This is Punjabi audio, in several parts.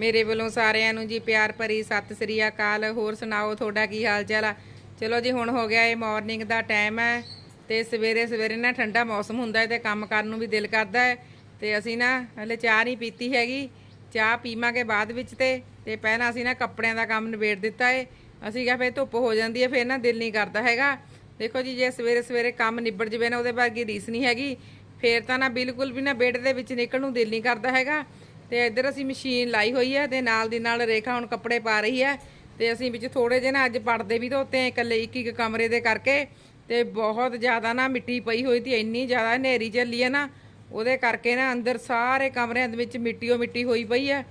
ਮੇਰੇ ਵੱਲੋਂ ਸਾਰਿਆਂ ਨੂੰ ਜੀ ਪਿਆਰ ਭਰੀ ਸਤਿ ਸ੍ਰੀ ਅਕਾਲ। ਹੋਰ ਸੁਣਾਓ, ਤੁਹਾਡਾ ਕੀ ਹਾਲ ਚਾਲ ਆ? ਚਲੋ ਜੀ, ਹੁਣ ਹੋ ਗਿਆ ਇਹ ਮਾਰਨਿੰਗ ਦਾ ਟਾਈਮ ਹੈ ਤੇ ਸਵੇਰੇ ਸਵੇਰੇ ਨਾ ਠੰਡਾ ਮੌਸਮ ਹੁੰਦਾ ਹੈ ਤੇ ਕੰਮ ਕਰਨ ਨੂੰ ਵੀ ਦਿਲ ਕਰਦਾ ਹੈ। ਤੇ ਅਸੀਂ ਨਾ ਹਲੇ ਚਾਹ ਨਹੀਂ ਪੀਤੀ ਹੈਗੀ। ਚਾਹ ਪੀਵਾਂਗੇ ਬਾਅਦ ਵਿੱਚ ਤੇ ਤੇ ਪਹਿਲਾਂ ਅਸੀਂ ਨਾ ਕੱਪੜਿਆਂ ਦਾ ਕੰਮ ਨਿਬੇੜ ਦਿੱਤਾ ਏ। ਅਸੀਂ ਕਿਹਾ ਫੇਰ ਧੁੱਪ ਹੋ ਜਾਂਦੀ ਹੈ, ਫੇਰ ਨਾ ਦਿਲ ਨਹੀਂ ਕਰਦਾ ਹੈਗਾ। ਦੇਖੋ ਜੀ, ਜੇ ਸਵੇਰੇ ਸਵੇਰੇ ਕੰਮ ਨਿਬੜ ਜਵੇ ਨਾ, ਉਹਦੇ ਵਰਗੀ ਰੀਸ ਨਹੀਂ ਹੈਗੀ। ਫੇਰ ਤਾਂ ਨਾ ਬਿਲਕੁਲ ਵੀ ਨਾ ਬੈੱਡ ਦੇ ਵਿੱਚ ਨਿਕਲਣ ਨੂੰ ਦਿਲ ਨਹੀਂ ਕਰਦਾ ਹੈਗਾ। ਤੇ ਇੱਧਰ ਅਸੀਂ ਮਸ਼ੀਨ ਲਾਈ ਹੋਈ ਹੈ ਤੇ ਨਾਲ ਦੀ ਨਾਲ ਰੇਖਾ ਹੁਣ ਕੱਪੜੇ ਪਾ ਰਹੀ ਹੈ ਤੇ ਅਸੀਂ ਵਿੱਚ ਥੋੜੇ ਜਿਹੇ ਨਾ ਅੱਜ ਪਰਦੇ ਵੀ ਧੋਤੇ ਇਕੱਲੇ ਇੱਕ ਇੱਕ ਕਮਰੇ ਦੇ ਕਰਕੇ ਤੇ ਬਹੁਤ ਜ਼ਿਆਦਾ ਨਾ ਮਿੱਟੀ ਪਈ ਹੋਈ ਸੀ, ਇੰਨੀ ਜ਼ਿਆਦਾ ਹਨੇਰੀ ਚੱਲੀ ਹੈ ਨਾ, ਉਹਦੇ ਕਰਕੇ ਨਾ ਅੰਦਰ ਸਾਰੇ ਕਮਰਿਆਂ ਦੇ ਵਿੱਚ ਮਿੱਟੀਓ ਮਿੱਟੀ ਹੋਈ ਪਈ ਹੈ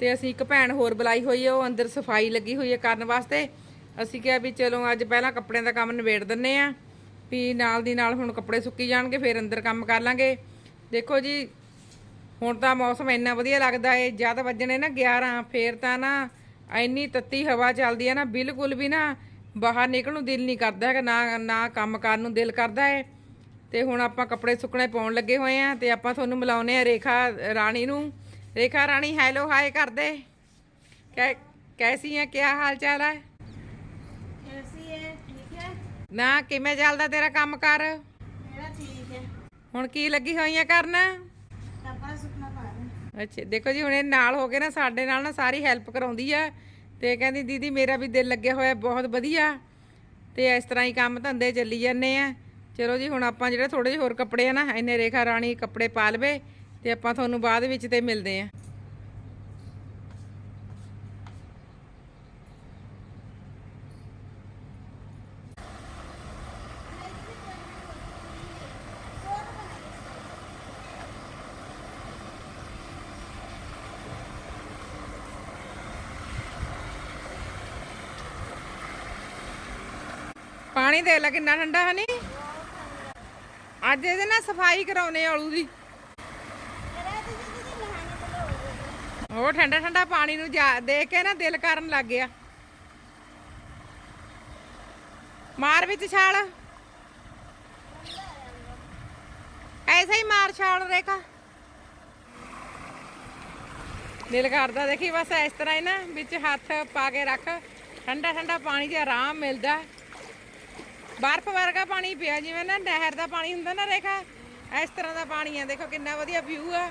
ਤੇ ਅਸੀਂ ਇੱਕ ਭੈਣ ਹੋਰ ਬੁਲਾਈ ਹੋਈ ਹੈ, ਉਹ ਅੰਦਰ ਸਫ਼ਾਈ ਲੱਗੀ ਹੋਈ ਹੈ ਕਰਨ ਵਾਸਤੇ। ਅਸੀਂ ਕਿਹਾ ਵੀ ਚਲੋ ਅੱਜ ਪਹਿਲਾਂ ਕੱਪੜਿਆਂ ਦਾ ਕੰਮ ਨਿਬੇੜ ਦਿੰਨੇ ਆ ਵੀ ਨਾਲ ਦੀ ਨਾਲ ਹੁਣ ਕੱਪੜੇ ਸੁੱਕੀ ਜਾਣਗੇ, ਫਿਰ ਅੰਦਰ ਕੰਮ ਕਰ ਲਾਂਗੇ। ਦੇਖੋ ਜੀ ਹੁਣ ਤਾਂ ਮੌਸਮ ਇੰਨਾ ਵਧੀਆ ਲੱਗਦਾ ਏ ਜਦ ਵੱਜਣੇ ਨਾ 11 ਫੇਰ ਤਾਂ ਨਾ ਇੰਨੀ ਤੱਤੀ ਹਵਾ ਚੱਲਦੀ ਹੈ ਨਾ ਬਿਲਕੁਲ ਵੀ ਨਾ ਬਾਹਰ ਨਿਕਲਣ ਨੂੰ ਦਿਲ ਨਹੀਂ ਕਰਦਾ ਹੈਗਾ ਨਾ ਨਾ ਕੰਮ ਕਰਨ ਨੂੰ ਦਿਲ ਕਰਦਾ ਏ। ਤੇ ਹੁਣ ਆਪਾਂ ਕੱਪੜੇ ਸੁੱਕਣੇ ਪਾਉਣ ਲੱਗੇ ਹੋਏ ਆ ਤੇ ਆਪਾਂ ਤੁਹਾਨੂੰ ਮਿਲਾਉਨੇ ਆ ਰੇਖਾ ਰਾਣੀ ਨੂੰ। ਰੇਖਾ ਰਾਣੀ ਹੈਲੋ ਹਾਈ ਕਰਦੇ ਕੈ ਕੈਸੀ ਹੈ ਕੀ ਹਾਲ ਚਾਲ ਹੈ ਨਾ ਕਿਵੇਂ ਚੱਲਦਾ ਤੇਰਾ ਕੰਮ ਕਰ ਮੇਰਾ ਠੀਕ ਹੈ ਹੁਣ ਕੀ ਲੱਗੀ ਹੋਈ ਆ ਕਰਨ? ਅੱਛਾ, ਦੇਖੋ ਜੀ, ਹੁਣ ਇਹ ਨਾਲ ਹੋ ਕੇ ਨਾ ਸਾਡੇ ਨਾਲ ਨਾ ਸਾਰੀ ਹੈਲਪ ਕਰਾਉਂਦੀ ਆ ਤੇ ਕਹਿੰਦੀ, ਦੀਦੀ, ਮੇਰਾ ਵੀ ਦਿਲ ਲੱਗਿਆ ਹੋਇਆ, ਬਹੁਤ ਵਧੀਆ ਤੇ ਇਸ ਤਰ੍ਹਾਂ ਹੀ ਕੰਮ ਧੰਦੇ ਚੱਲੀ ਜਾਂਦੇ ਆ। ਚਲੋ ਜੀ, ਹੁਣ ਆਪਾਂ ਜਿਹੜੇ ਥੋੜੇ ਜਿਹੇ ਹੋਰ ਕੱਪੜੇ ਆ ਨਾ ਇੰਨੇ ਰੇਖਾ ਰਾਣੀ ਕੱਪੜੇ ਪਾ ਲਵੇ ਤੇ ਆਪਾਂ ਤੁਹਾਨੂੰ ਬਾਅਦ ਵਿੱਚ ਤੇ ਮਿਲਦੇ ਆ। ਪਾਣੀ ਦੇ ਲੈ, ਕਿੰਨਾ ਠੰਡਾ ਹਨੀ ਅੱਜ ਇਹਦੇ ਨਾਲ ਸਫ਼ਾਈ ਕਰਾਉਨੇ ਆਲੂ ਦੀ। ਉਹ ਠੰਡਾ ਠੰਡਾ ਪਾਣੀ ਨੂੰ ਦੇਖ ਕੇ ਨਾ ਦਿਲ ਕਰਨ ਲੱਗ ਗਿਆ। ਮਾਰ ਵਿੱਚ ਛਾਲ। ਐਸਾ ਹੀ ਮਾਰ ਛਾਲ, ਰੇਖਾ। ਦਿਲ ਕਰਦਾ, ਦੇਖੀ ਬਸ ਇਸ ਤਰ੍ਹਾਂ ਹੀ ਨਾ, ਵਿੱਚ ਹੱਥ ਪਾ ਕੇ ਰੱਖ। ਠੰਡਾ ਠੰਡਾ ਪਾਣੀ 'ਚ ਆਰਾਮ ਮਿਲਦਾ। ਬਰਫ਼ ਵਰਗਾ ਪਾਣੀ ਪਿਆ, ਜਿਵੇਂ ਨਾ ਨਹਿਰ ਦਾ ਪਾਣੀ ਹੁੰਦਾ ਨਾ ਰੇਖਾ, ਇਸ ਤਰ੍ਹਾਂ ਦਾ ਪਾਣੀ ਆ। ਦੇਖੋ ਕਿੰਨਾ ਵਧੀਆ ਵਿਊ ਆ।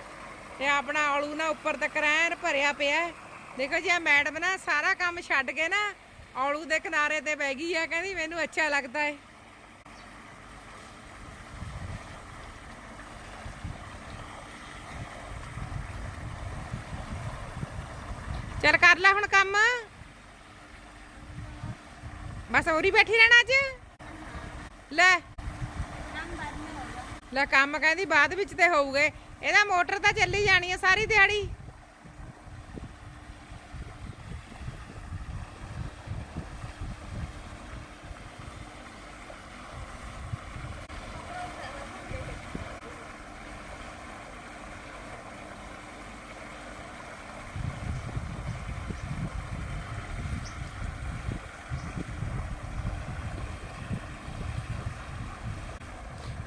ਤੇ ਆਪਣਾ ਆਲੂ ਨਾ ਉੱਪਰ ਤੱਕ ਰਹਿਣ, ਭਰਿਆ ਪਿਆ। ਦੇਖੋ ਜੀ ਆ ਮੈਡਮ ਨਾ ਸਾਰਾ ਕੰਮ ਛੱਡ ਕੇ ਨਾ ਆਲੂ ਦੇ ਕਿਨਾਰੇ ਤੇ ਬਹਿ ਗਈ ਆ। ਕਹਿੰਦੀ ਮੈਨੂੰ ਅੱਛਾ ਲੱਗਦਾ ਹੈ ਚੱਲ ਕਰ ਲੈ ਹੁਣ ਕੰਮ। ਬਸ ਹੋਰੀ ਬੈਠੀ ਰਹਿਣਾ ਅੱਜ। ਲੈ। ਲੈ ਕੰਮ ਕਹਿੰਦੀ ਬਾਅਦ ਵਿੱਚ ਤੇ ਹੋਊਗੇ। ਇਹਦਾ ਮੋਟਰ ਤਾਂ ਚੱਲੀ ਜਾਣੀ ਹੈ ਸਾਰੀ ਦਿਹਾੜੀ।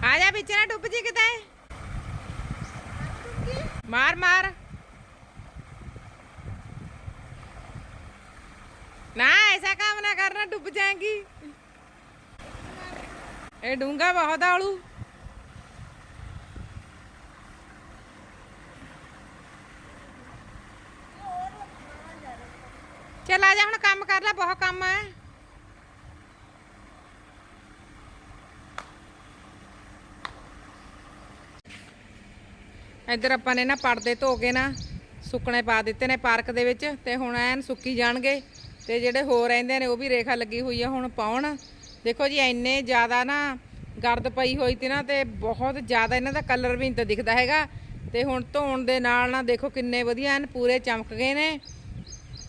ਆ ਜਾ ਵਿੱਚ ਨਾ ਡੁੱਬ ਜੀ ਕਿਤੇ। ਮਾਰ ਮਾਰ। ਨਾ, ਐਸਾ ਕੰਮ ਨਾ ਕਰਨਾ ਡੁੱਬ ਜਾਏਗੀ। ਇਹ ਡੂੰਗਾ ਬਹੁਤ ਆਲੂ ਚਲ ਆ ਜਾ, ਹੁਣ ਕੰਮ ਕਰ ਲੈ, ਬਹੁਤ ਕੰਮ ਹੈ ਇੱਧਰ ਆਪਾਂ ਨੇ ਨਾ ਪਰਦੇ ਧੋ ਕੇ ਨਾ ਸੁੱਕਣੇ ਪਾ ਦਿੱਤੇ ਨੇ ਪਾਰਕ ਦੇ ਵਿੱਚ ਤੇ ਹੁਣ ਐਨ ਸੁੱਕੀ ਜਾਣਗੇ ਤੇ ਜਿਹੜੇ ਹੋਰ ਰਹਿੰਦੇ ਨੇ ਉਹ ਵੀ ਰੇਖਾ ਲੱਗੀ ਹੋਈ ਆ ਹੁਣ ਪਾਉਣ। ਦੇਖੋ ਜੀ, ਇੰਨੇ ਜ਼ਿਆਦਾ ਨਾ ਗਰਦ ਪਈ ਹੋਈ ਤੇ ਨਾ ਤੇ ਬਹੁਤ ਜ਼ਿਆਦਾ ਇਹਨਾਂ ਦਾ ਕਲਰ ਵੀ ਨਹੀਂ ਤਾਂ ਦਿਖਦਾ ਹੈਗਾ। ਤੇ ਹੁਣ ਧੋਣ ਦੇ ਨਾਲ ਨਾ ਦੇਖੋ ਕਿੰਨੇ ਵਧੀਆ ਐਨ ਪੂਰੇ ਚਮਕ ਗਏ ਨੇ।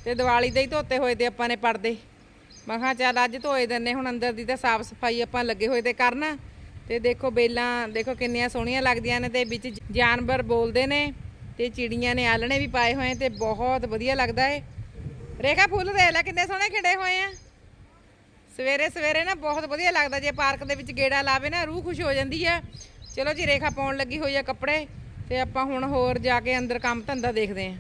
ਤੇ ਦੀਵਾਲੀ ਦੇ ਹੀ ਧੋਤੇ ਹੋਏ ਤੇ ਆਪਾਂ ਨੇ ਪਰਦੇ। ਮੈਂ ਕਿਹਾ ਚੱਲ ਅੱਜ ਧੋਏ ਦਿੰਨੇ ਹੁਣ ਅੰਦਰ ਦੀ ਤਾਂ ਸਾਫ਼ ਸਫ਼ਾਈ ਆਪਾਂ ਲੱਗੇ ਹੋਏ ਤੇ ਕਰਨ। ਤੇ ਦੇਖੋ ਬੇਲਾਂ, ਦੇਖੋ ਕਿੰਨੀਆਂ ਸੋਹਣੀਆਂ ਲੱਗਦੀਆਂ ਨੇ ਤੇ ਵਿੱਚ ਜਾਨਵਰ ਬੋਲਦੇ ਨੇ ਤੇ ਚਿੜੀਆਂ ਨੇ ਆਲਣੇ ਵੀ ਪਾਏ ਹੋਏ ਤੇ ਬਹੁਤ ਵਧੀਆ ਲੱਗਦਾ ਏ। ਰੇਖਾ, ਫੁੱਲ ਦੇਖ ਲੈ ਕਿੰਨੇ ਸੋਹਣੇ ਖਿੜੇ ਹੋਏ ਆ। ਸਵੇਰੇ ਸਵੇਰੇ ਨਾ ਬਹੁਤ ਵਧੀਆ ਲੱਗਦਾ, ਜੇ ਪਾਰਕ ਦੇ ਵਿੱਚ ਗੇੜਾ ਲਾਵੇ ਨਾ, ਰੂਹ ਖੁਸ਼ ਹੋ ਜਾਂਦੀ ਆ। ਚਲੋ ਜੀ, ਰੇਖਾ ਪਾਉਣ ਲੱਗੀ ਹੋਈ ਆ ਕੱਪੜੇ ਤੇ ਆਪਾਂ ਹੁਣ ਹੋਰ ਜਾ ਕੇ ਅੰਦਰ ਕੰਮ ਧੰਦਾ ਦੇਖਦੇ ਆਂ।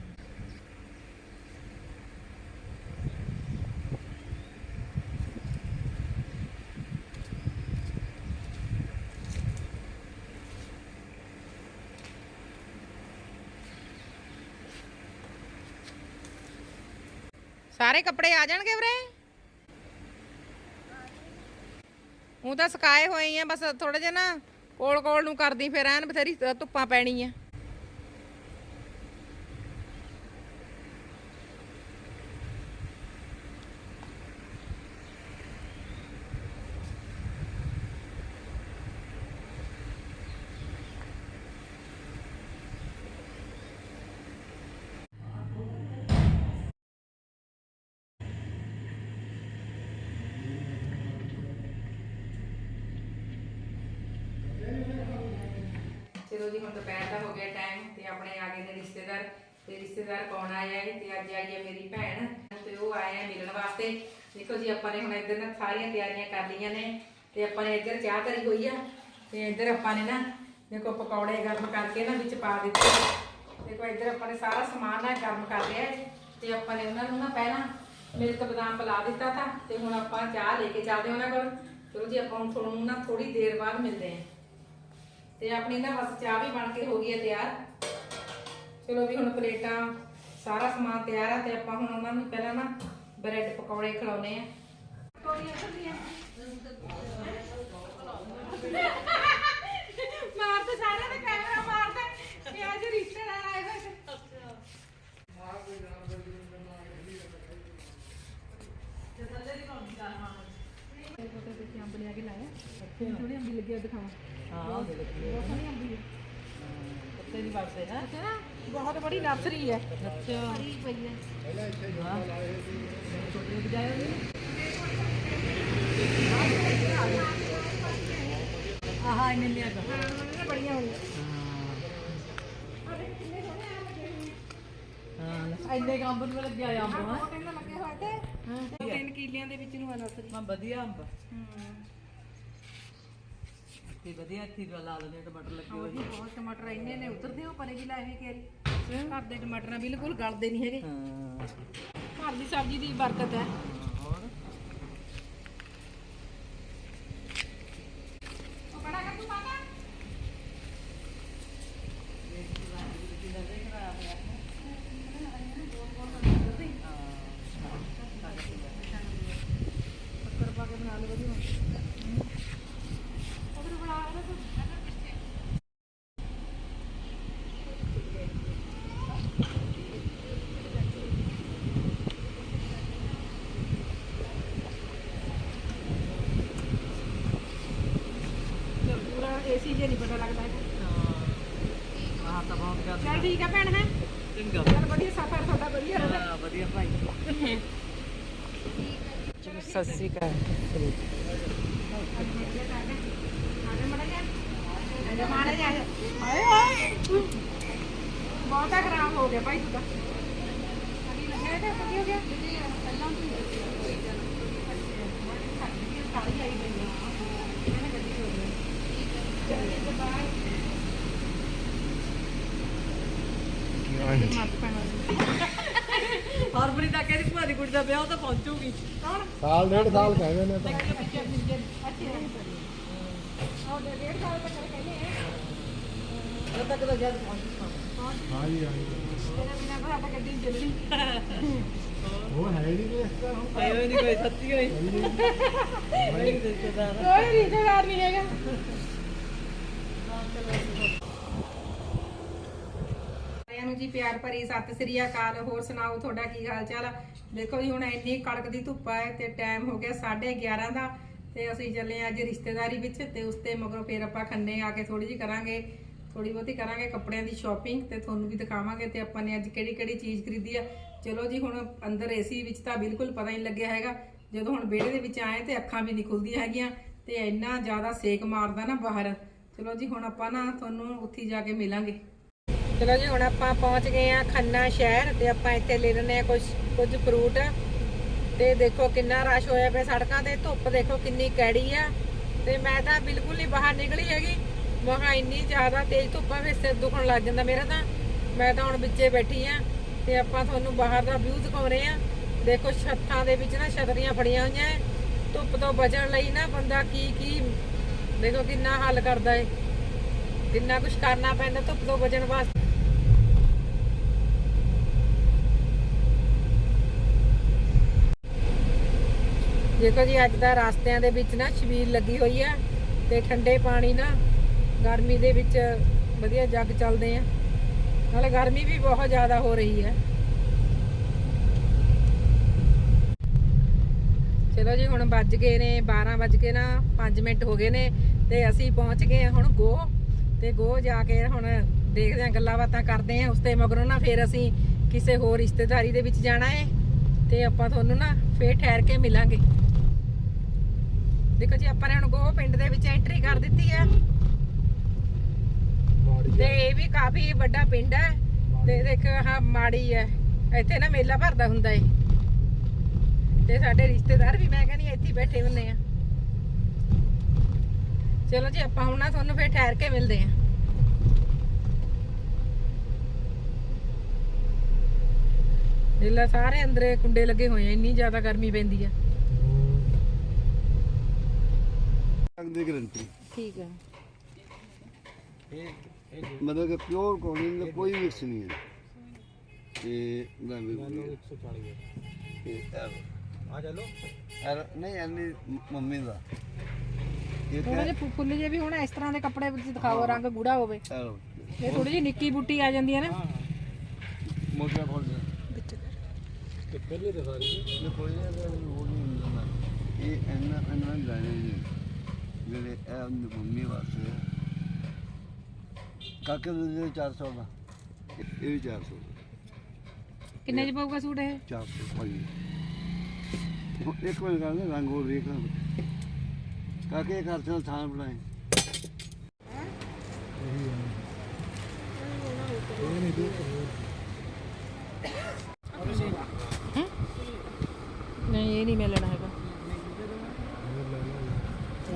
ਸਾਰੇ ਕੱਪੜੇ ਆ ਜਾਣਗੇ ਵੀਰੇ? ਉਹ ਤਾਂ ਸੁਕਾਏ ਹੋਏ ਆ, ਬਸ ਥੋੜਾ ਜਿਹਾ ਨਾ ਕੋਲ ਕੋਲ ਨੂੰ ਕਰਦੀ ਫਿਰ, ਐਨ ਬਥੇਰੀ ਧੁੱਪਾਂ ਪੈਣੀ ਆ ਚਲੋ ਜੀ ਹੁਣ ਦੁਪਹਿਰ ਦਾ ਹੋ ਗਿਆ ਟਾਈਮ ਤੇ ਆਪਣੇ ਆ ਗਏ ਨੇ ਰਿਸ਼ਤੇਦਾਰ, ਤੇ ਰਿਸ਼ਤੇਦਾਰ ਕੌਣ ਆਇਆ ਹੈ? ਤੇ ਅੱਜ ਆਈ ਹੈ ਮੇਰੀ ਭੈਣ ਤੇ ਉਹ ਆਏ ਆ ਮਿਲਣ ਵਾਸਤੇ। ਦੇਖੋ ਜੀ, ਆਪਾਂ ਨੇ ਹੁਣ ਇੱਧਰ ਨਾ ਸਾਰੀਆਂ ਤਿਆਰੀਆਂ ਕਰ ਲਈਆਂ ਨੇ ਤੇ ਆਪਾਂ ਨੇ ਇੱਧਰ ਚਾਹ ਧਰੀ ਹੋਈ ਆ ਤੇ ਇੱਧਰ ਆਪਾਂ ਨੇ ਨਾ ਦੇਖੋ ਪਕੌੜੇ ਗਰਮ ਕਰਕੇ ਨਾ ਵਿੱਚ ਪਾ ਦਿੱਤੇ। ਦੇਖੋ ਇੱਧਰ ਆਪਾਂ ਨੇ ਸਾਰਾ ਸਮਾਨ ਨਾ ਗਰਮ ਕਰ ਲਿਆ ਹੈ ਤੇ ਆਪਾਂ ਨੇ ਉਹਨਾਂ ਨੂੰ ਨਾ ਪਹਿਲਾਂ ਮਿਲਕ ਬਦਾਮ ਪਿਲਾ ਦਿੱਤਾ ਤਾਂ ਤੇ ਹੁਣ ਆਪਾਂ ਚਾਹ ਲੈ ਕੇ ਚੱਲਦੇ ਉਹਨਾਂ ਕੋਲ। ਚਲੋ ਜੀ, ਆਪਾਂ ਹੁਣ ਤੁਹਾਨੂੰ ਨਾ ਥੋੜੀ ਦੇਰ ਬਾਅਦ ਮਿਲਦੇ ਹਾਂ। ਤੇ ਆਪਣੀ ਨਾ ਬਸ ਚਾਹ ਵੀ ਬਣ ਕੇ ਹੋ ਗਈ ਹੈ ਤਿਆਰ। ਚਲੋ ਵੀ ਹੁਣ ਪਲੇਟਾਂ ਸਾਰਾ ਸਮਾਨ ਤਿਆਰ ਆ ਤੇ ਆਪਾਂ ਹੁਣ ਉਹਨਾਂ ਨੂੰ ਪਹਿਲਾਂ ਨਾ ਬ੍ਰੈਡ ਪਕੌੜੇ ਖਿਲਾਉਨੇ ਆ। ਮਾਰ ਤੇ ਸਾਰਿਆਂ ਦੇ ਕੈਮਰਾ ਮਾਰਦਾ ਕਿ ਅੱਜ ਰਿਸ਼ਤੇਦਾਰ ਆਏ ਹੋਏ ਥੋੜੀ ਅੰਬੀ ਲੱਗੀ ਆ ਦਿਖਾਵਾਂ ਹਾਂ ਬਹੁਤ ਸੋਹਣੀ ਅੰਬੀ ਹੈ ਕੁੱਤੇ ਦੀ ਵਾਸਤੇ ਹੈ ਇੱਥੇ ਬਹੁਤ ਬੜੀ ਨਰਸਰੀ ਹੈ ਅੱਛਾ। ਭਰੀ ਪਈ ਹੈ ਹਾਂ। ਛੋਟੇ ਬਜਾਏ ਹੋਏ ਆਹਾ ਇਹਨੇ ਲਿਆ ਹਾਂ ਬੜੀਆਂ ਹੋਈਆਂ। ਹਾਂ। ਇੰਨੇ ਕੰਬ ਨੂੰ ਲੱਗਿਆ ਆ ਅੰਬ ਹਾਂ। ਤੇ ਤਿੰਨ ਕਿੱਲਿਆਂ ਦੇ ਵਿੱਚ ਨੂੰ ਆ ਨਰਸਰੀ। ਮੈਂ ਵਧੀਆ ਅੰਬ। ਤੇ ਵਧੀਆ ਇੱਥੇ ਲਾ ਲੈਣੇ ਟਮਾਟਰ ਲੱਗੇ ਹੋਏ ਜੀ ਬਹੁਤ ਟਮਾਟਰ ਇੰਨੇ ਨੇ ਉਤਰਦੇ ਹੋ ਪਰੇ ਵੀ ਲਾਏ ਹੋਏ ਕੇਰੀ ਘਰ ਦੇ ਟਮਾਟਰ ਬਿਲਕੁਲ ਗਲਦੇ ਨਹੀਂ ਹੈਗੇ। ਹਾਂ। ਘਰ ਦੀ ਸਬਜ਼ੀ ਦੀ ਬਰਕਤ ਹੈ ਹੋਰ ਉਹ ਬੜਾ ਕਰ ਤੂੰ ਪਾਪਾ ਸ਼ੱਕਰ ਪਾ ਕੇ ਬਣਾ ਲਓ ਵਧੀਆ ਉਹ ਬਣਾ ਲਓ ਪੂਰਾ ਏਸੀ ਜੇ ਨਹੀਂ ਪਤਾ ਲੱਗਦਾ ਹੈਗਾ। ਆਹ ਤਾਂ ਬਹੁਤ ਗੱਲ ਚੱਲ ਠੀਕ ਹੈ ਭੈਣ ਹੈ ਚੰਗਾ ਚੱਲ ਵਧੀਆ ਸਫਰ ਤੁਹਾਡਾ ਵਧੀਆ ਰਹੇ ਹਾਂ, ਵਧੀਆ ਭਾਈ ਸਤਿ ਸ੍ਰੀ ਅਕਾਲ ਬਹੁਤਾ ਖਰਾਬ ਹੋ ਗਿਆ ਭਾਈ ਤੂੰ ਤਾਂ ਅੜੀ ਲੱਗਿਆ ਤੇ ਕੀ ਹੋ ਗਿਆ ਪਹਿਲਾਂ ਤੂੰ ਸਾਰੀ ਆਈ ਗਈ ਇਹਨੇ ਗੱਡੀ ਹੋ ਗਈ ਚੱਲ ਤੇ ਬਾਹਰ ਮੱਤ ਪੈਣਾ ਹਰਬਰੀ ਦਾ ਕਹਿੰਦੀ ਭੂਆ ਦੀ ਕੁੜੀ ਦਾ ਵਿਆਹ ਉਹ ਤਾਂ ਪਹੁੰਚੂਗੀ। ਕੌਣ? ਸਾਲ ਡੇਢ ਸਾਲ ਕਹਿੰਦੇ ਨੇ ਤਾਂ। ਉਹ ਡੇਢ ਸਾਲ ਤੱਕ ਕਹਿੰਦੇ ਆ। ਉਦੋਂ ਤੱਕ ਤਾਂ ਜਦ ਪਹੁੰਚੂਗਾ। ਹਾਂ ਜੀ ਹਾਂ ਉਹ ਹੈ ਨਹੀਂ ਇਸ ਤਰ੍ਹਾਂ ਹੁਣ। ਨਹੀਂ ਕੋਈ ਸੱਚੀ ਹੋਈ। ਬੜੀ ਰਿਸ਼ਤੇਦਾਰ। ਕੋਈ ਰਿਸ਼ਤੇਦਾਰ ਨਹੀਂ ਹੈਗਾ ਸਾਰਿਆਂ ਨੂੰ ਜੀ ਪਿਆਰ ਭਰੀ ਸਤਿ ਸ੍ਰੀ ਅਕਾਲ। ਹੋਰ ਸੁਣਾਓ, ਤੁਹਾਡਾ ਕੀ ਹਾਲ ਚਾਲ? ਆ ਦੇਖੋ ਜੀ, ਹੁਣ ਇੰਨੀ ਕੜਕ ਦੀ ਧੁੱਪ ਹੈ ਤੇ ਟਾਈਮ ਹੋ ਗਿਆ 11:30 ਦਾ ਤੇ ਅਸੀਂ ਚੱਲੇ ਹਾਂ ਅੱਜ ਰਿਸ਼ਤੇਦਾਰੀ ਵਿੱਚ ਤੇ ਉਸ ਤੇ ਮਗਰੋਂ ਫੇਰ ਆਪਾਂ ਖੰਨੇ ਆ ਕੇ ਥੋੜੀ ਜੀ ਕਰਾਂਗੇ ਥੋੜੀ ਬਹੁਤੀ ਕਰਾਂਗੇ ਕੱਪੜਿਆਂ ਦੀ ਸ਼ਾਪਿੰਗ ਤੇ ਤੁਹਾਨੂੰ ਵੀ ਦਿਖਾਵਾਂਗੇ ਤੇ ਆਪਾਂ ਨੇ ਅੱਜ ਕਿਹੜੀ ਕਿਹੜੀ ਚੀਜ਼ ਖਰੀਦੀ ਆ। ਚਲੋ ਜੀ, ਹੁਣ ਅੰਦਰ ਏਸੀ ਵਿੱਚ ਤਾਂ ਬਿਲਕੁਲ ਪਤਾ ਹੀ ਨਹੀਂ ਲੱਗਿਆ ਹੈਗਾ। ਜਦੋਂ ਹੁਣ ਵਿਹੜੇ ਦੇ ਵਿੱਚ ਆਏ ਤੇ ਅੱਖਾਂ ਵੀ ਨਹੀਂ ਖੁੱਲਦੀਆਂ ਹੈਗੀਆਂ ਤੇ ਇੰਨਾ ਜ਼ਿਆਦਾ ਸੇਕ ਮਾਰਦਾ ਨਾ ਬਾਹਰ। ਚਲੋ ਜੀ, ਹੁਣ ਆਪਾਂ ਨਾ ਤੁਹਾਨੂੰ ਉੱਥੇ ਜਾ ਕੇ ਮਿਲਾਂਗੇ। ਚਲੋ ਜੀ, ਹੁਣ ਆਪਾਂ ਪਹੁੰਚ ਗਏ ਆ ਖੰਨਾ ਸ਼ਹਿਰ ਤੇ ਆਪਾਂ ਇੱਥੇ ਲੈ ਲੈਣੇ ਆ ਕੁਝ ਕੁਝ ਫਰੂਟ ਤੇ ਦੇਖੋ ਕਿੰਨਾ ਰਸ਼ ਹੋਇਆ ਪਿਆ ਸੜਕਾਂ ਤੇ, ਧੁੱਪ ਦੇਖੋ ਕਿੰਨੀ ਕੈੜੀ ਆ। ਤੇ ਮੈਂ ਤਾਂ ਬਿਲਕੁਲ ਨਹੀਂ ਬਾਹਰ ਨਿਕਲੀ ਹੈਗੀ। ਮਹਾ ਇੰਨੀ ਜ਼ਿਆਦਾ ਤੇਜ਼ ਧੁੱਪ ਆ ਸਿਰ ਦੁਖਣ ਲੱਗ ਜਾਂਦਾ ਮੇਰਾ ਤਾਂ। ਮੈਂ ਤਾਂ ਹੁਣ ਵਿੱਚੇ ਬੈਠੀ ਆ ਤੇ ਆਪਾਂ ਤੁਹਾਨੂੰ ਬਾਹਰ ਦਾ ਵਿਊ ਦਿਖਾਉਣੇ ਆ ਦੇਖੋ ਛੱਤਾਂ ਦੇ ਵਿੱਚ ਨਾ ਛਤਰੀਆਂ ਫੜੀਆਂ ਹੋਈਆਂ ਧੁੱਪ ਤੋਂ ਬਚਣ ਲਈ ਨਾ ਬੰਦਾ ਕੀ ਕੀ ਦੇਖੋ ਕਿੰਨਾ ਹੱਲ ਕਰਦਾ ਏ। ਕਿੰਨਾ ਕੁਝ ਕਰਨਾ ਪੈਂਦਾ ਧੁੱਪ ਤੋਂ ਬਚਣ ਵਾਸਤੇ। ਦੇਖੋ ਜੀ, ਅੱਜ ਦਾ ਰਸਤਿਆਂ ਦੇ ਵਿੱਚ ਨਾ ਛਬੀਲ ਲੱਗੀ ਹੋਈ ਆ ਤੇ ਠੰਡੇ ਪਾਣੀ ਨਾ ਗਰਮੀ ਦੇ ਵਿੱਚ ਵਧੀਆ ਜੱਗ ਚੱਲਦੇ ਆ। ਨਾਲੇ ਗਰਮੀ ਵੀ ਬਹੁਤ ਜ਼ਿਆਦਾ ਹੋ ਰਹੀ ਹੈ ਚਲੋ ਜੀ, ਹੁਣ ਵੱਜ ਗਏ ਨੇ 12 ਵੱਜ ਕੇ ਨਾ 5 ਮਿੰਟ ਹੋ ਗਏ ਨੇ ਤੇ ਅਸੀਂ ਪਹੁੰਚ ਗਏ ਹਾਂ ਹੁਣ ਗੋ ਤੇ ਗੋ ਜਾ ਕੇ ਹੁਣ ਦੇਖਦੇ ਹਾਂ ਗੱਲਾਂ ਬਾਤਾਂ ਕਰਦੇ ਹਾਂ। ਉਸ ਤੇ ਮਗਰੋਂ ਨਾ ਫਿਰ ਅਸੀਂ ਕਿਸੇ ਹੋਰ ਰਿਸ਼ਤੇਦਾਰੀ ਦੇ ਵਿੱਚ ਜਾਣਾ ਹੈ ਤੇ ਆਪਾਂ ਤੁਹਾਨੂੰ ਨਾ ਫੇਰ ਠਹਿਰ ਕੇ ਮਿਲਾਂਗੇ। ਦੇਖੋ ਜੀ ਆਪਾਂ ਨੇ ਹੁਣ ਗੋ ਪਿੰਡ ਦੇ ਵਿੱਚ ਐਂਟਰੀ ਕਰ ਦਿੱਤੀ ਹੈ। ਤੇ ਇਹ ਵੀ ਕਾਫੀ ਵੱਡਾ ਪਿੰਡ ਹੈ। ਤੇ ਦੇਖ ਹਾਂ ਮਾੜੀ ਹੈ। ਇੱਥੇ ਨਾ ਮੇਲਾ ਭਰਦਾ ਹੁੰਦਾ ਏ। ਤੇ ਸਾਡੇ ਰਿਸ਼ਤੇਦਾਰ ਵੀ ਮੈਂ ਕਹਿੰਦੀ ਇੱਥੇ ਬੈਠੇ ਹੁੰਦੇ ਆ। ਚਲੋ ਜੀ ਆਪਾਂ ਹੁਣ ਨਾ ਤੁਹਾਨੂੰ ਫੇਰ ਠਹਿਰ ਕੇ ਮਿਲਦੇ ਆ ਦਿੱਲਾ ਸਾਰੇ ਅੰਦਰੇ ਕੁੰਡੇ ਲੱਗੇ ਹੋਏ ਆ ਇੰਨੀ ਜ਼ਿਆਦਾ ਗਰਮੀ ਪੈਂਦੀ ਆ। ਦੀ ਗਰੰਟੀ ਠੀਕ ਹੈ। ਮਤਲਬ ਕਿ ਪਿਓਰ ਕੋਲਿਨ ਦਾ ਕੋਈ ਮਿਕਸ ਨਹੀਂ ਹੈ। ਤੇ ਮੈਂ ਵੀ ਆ ਚਲੋ ਐਰ ਨਹੀਂ ਐਨੀ ਮੰਮੀ ਦਾ। ਇਹ ਥੋੜਾ ਜਿਹਾ ਫੁੱਲ ਜੇ ਵੀ ਹੁਣ ਇਸ ਤਰ੍ਹਾਂ ਦੇ ਕੱਪੜੇ ਵਿੱਚ ਦਿਖਾਓ ਰੰਗ ਗੂੜਾ ਹੋਵੇ। ਇਹ ਥੋੜੀ ਜਿਹੀ ਨਿੱਕੀ ਬੁੱਟੀ ਆ ਜਾਂਦੀ ਹੈ ਨਾ ਮੋਟਾ ਫੋਲ ਜਾ ਤੇ ਪਹਿਲੇ ਤਾਂ ਸਾਰੀ ਇਹ ਕੋਈ ਨਹੀਂ ਉਹ ਨਹੀਂ ਹੁੰਦਾ ਇਹ ਐਨਾ ਐਨਾ ਲੈਣੇ ਨੇ। ਜਿਹੜੇ ਇਹ ਉਹਦੀ ਮੰਮੀ ਵਾਸਤੇ। ਕਾਕੇ ਦੇ 400 ਦਾ। ਇਹ ਵੀ 400 ਕਿੰਨੇ ਚ ਪਊਗਾ ਸੂਟ ਇਹ? 400 ਭਾਈ ਇੱਕ ਮਿੰਟ ਕਰ ਲੈ ਰੰਗ ਹੋਰ ਵੇਖ ਲੈ। ਕਾਕੇ ਘਰ ਚ ਥਾਂ ਬਣਾਏ। ਨਹੀਂ ਇਹ ਨਹੀਂ ਮਿਲਣਾ ਹੈਗਾ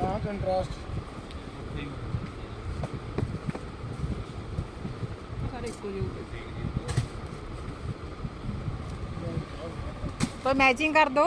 ਆ ਕੰਟਰਾਸਟ ਸਾਰੇ ਇੱਕੋ ਜਿਹੇ ਕੋਈ ਮੈਚਿੰਗ ਕਰ ਦੋ।